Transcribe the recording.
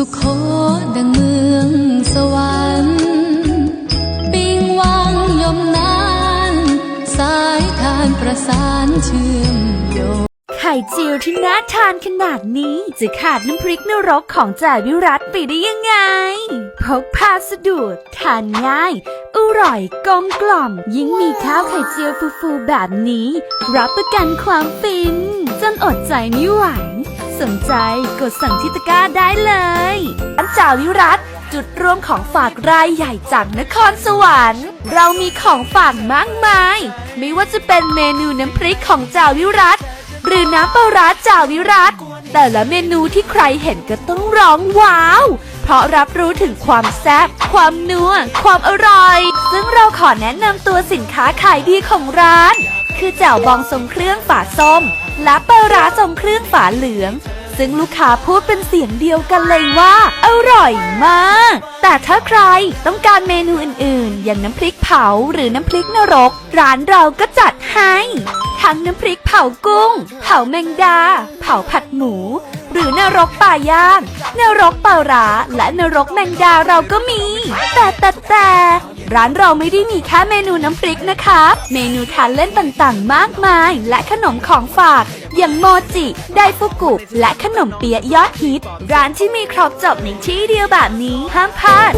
สุขโขดังเมืองสวรรค์ปิงวังยมนานสายทานประสานเชื่อมโยงไข่เจียวที่น่าทานขนาดนี้ จะขาดน้ำพริกนรกของจ่าวิรัตไปได้ยังไง พกพาสะดวกทานง่าย อร่อยกลมกล่อม ยิ่งมีข้าวไข่เจียวฟูๆแบบนี้ รับประกันความฟิน จนอดใจไม่ไหว สนใจกดสั่งที่ตะกร้าได้เลยร้านจาวิรัตจุดรวมของฝากรายใหญ่จากนครสวรรค์ เรามีของฝากมากมาย ไม่ว่าจะเป็นเมนูน้ำพริกของจาวิรัตหรือน้ำปลาร้าจาวิรัตแต่ละเมนูที่ใครเห็นก็ต้องร้องว้าว เพราะรับรู้ถึงความแซ่บความนัวความอร่อย ซึ่งเราขอแนะนำตัวสินค้าขายดีของร้าน คือแจ่วบองทรงเครื่องฝาส้ม และปลาร้าทรงเครื่องฝาเหลือง ซึ่งลูกค้าพูดเป็นเสียงเดียวกันเลยว่า อร่อยมาก แต่ถ้าใครต้องการเมนูอื่นๆ อย่างน้ำพริกเผาหรือน้ำพริกนรก ร้านเราก็จัดให้ทั้งน้ำพริกเผากุ้ง เผาแมงดา เผาผัดหมู หรือนรกป่าย่างนรกเปลาร้าและนรกแมงดาเราก็มี แต่แต่แต่ ร้านเราไม่ได้มีแค่เมนูน้ำพริกนะคะ เมนูทานเล่นต่างๆ มากมาย และขนมของฝาก อย่างโมจิ ไดฟุกุ และขนมเปี๊ยะยอดฮิต ร้านที่มีครบจบในที่เดียวแบบนี้ห้ามพลาด